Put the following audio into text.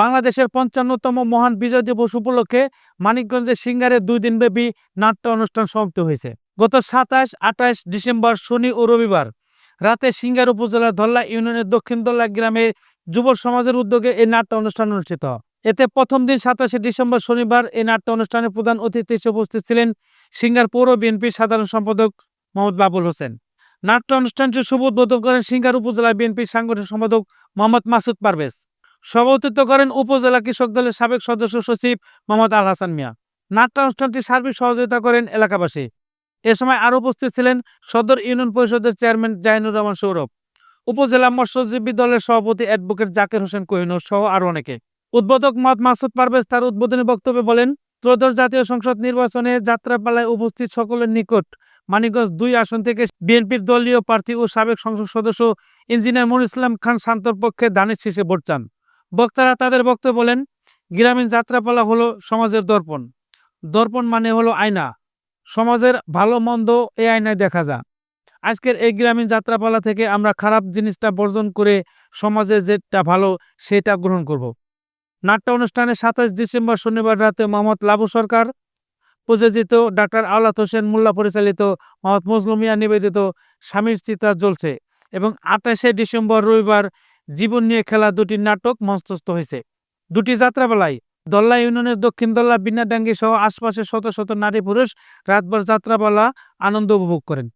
বাংলাদেশের পঞ্চান্নতম মহান বিজয় দিবস উপলক্ষে মানিকগঞ্জের সিঙ্গারে দুই দিনব্যাপী নাট্য অনুষ্ঠান সমাপ্ত হয়েছে। গত সাতাশ, আঠাশ ডিসেম্বর শনি ও রবিবার রাতে সিঙ্গার উপজেলার ধল্লা ইউনিয়নের দক্ষিণ দল্লা গ্রামের যুব সমাজের উদ্যোগে এই নাট্য অনুষ্ঠান অনুষ্ঠিত। এতে প্রথম দিন সাতাশে ডিসেম্বর শনিবার এই নাট্য অনুষ্ঠানে প্রধান অতিথি হিসেবে উপস্থিত ছিলেন সিঙ্গার পৌর বিএনপির সাধারণ সম্পাদক মোহাম্মদ বাবুল হোসেন। নাট্য অনুষ্ঠানটি শুভ উদ্বোধন করেন সিঙ্গার উপজেলা বিএনপির সাংগঠনিক সম্পাদক মোহাম্মদ মাসুদ পারভেজ। সভাপতিত্ব করেন উপজেলা কৃষক দলের সাবেক সদস্য সচিব মোহাম্মদ আল হাসান মিয়া। নাট্যানুষ্ঠানটি সার্বিক সহযোগিতা করেন এলাকাবাসী। এ সময় আরও উপস্থিত ছিলেন সদর ইউনিয়ন পরিষদের চেয়ারম্যান জাইনুর রহমান সৌরভ, উপজেলা মৎস্যজীবী দলের সভাপতি অ্যাডভোকেট জাকির হোসেন কোহিনুর সহ আরও অনেকে। উদ্বোধক মত মাসুদ পারভেজ তার উদ্বোধনী বক্তব্যে বলেন, ত্রয়োদশ জাতীয় সংসদ নির্বাচনে যাত্রাপালায় উপস্থিত সকলের নিকট মানিকগঞ্জ দুই আসন থেকে বিএনপির দলীয় প্রার্থী ও সাবেক সংসদ সদস্য ইঞ্জিনিয়ার মনির ইসলাম খান শান্তর পক্ষে দানের শীষে ভোট চান। বক্তারা তাদের বক্তব্য বলেন, গ্রামীণ যাত্রাপালা হলো সমাজের দর্পণ। দর্পণ মানে হলো আয়না। সমাজের ভালো মন্দ এই আয়নায় দেখা যায়। আজকের এই গ্রামীণ যাত্রাপালা থেকে আমরা খারাপ জিনিসটা বর্জন করে সমাজে যেটা ভালো সেটা গ্রহণ করব। নাট্য অনুষ্ঠানে সাতাশ ডিসেম্বর শনিবার রাতে মোহাম্মদ লাবু সরকার, প্রযোজিত ডাক্তার আওলাদ হোসেন মোল্লা পরিচালিত মোহাম্মদ মজলুম মিয়া নিবেদিত স্বামীর চিতা জ্বলছে এবং আঠাশে ডিসেম্বর রবিবার জীবন নিয়ে খেলা দুটি নাটক মঞ্চস্থ হয়েছে। দুটি যাত্রাপালায় দল্লা ইউনিয়নের দক্ষিণ দল্লা বিনাডাঙ্গি সহ আশপাশের শত শত নারী পুরুষ রাতভর যাত্রাপালা আনন্দ উপভোগ করেন।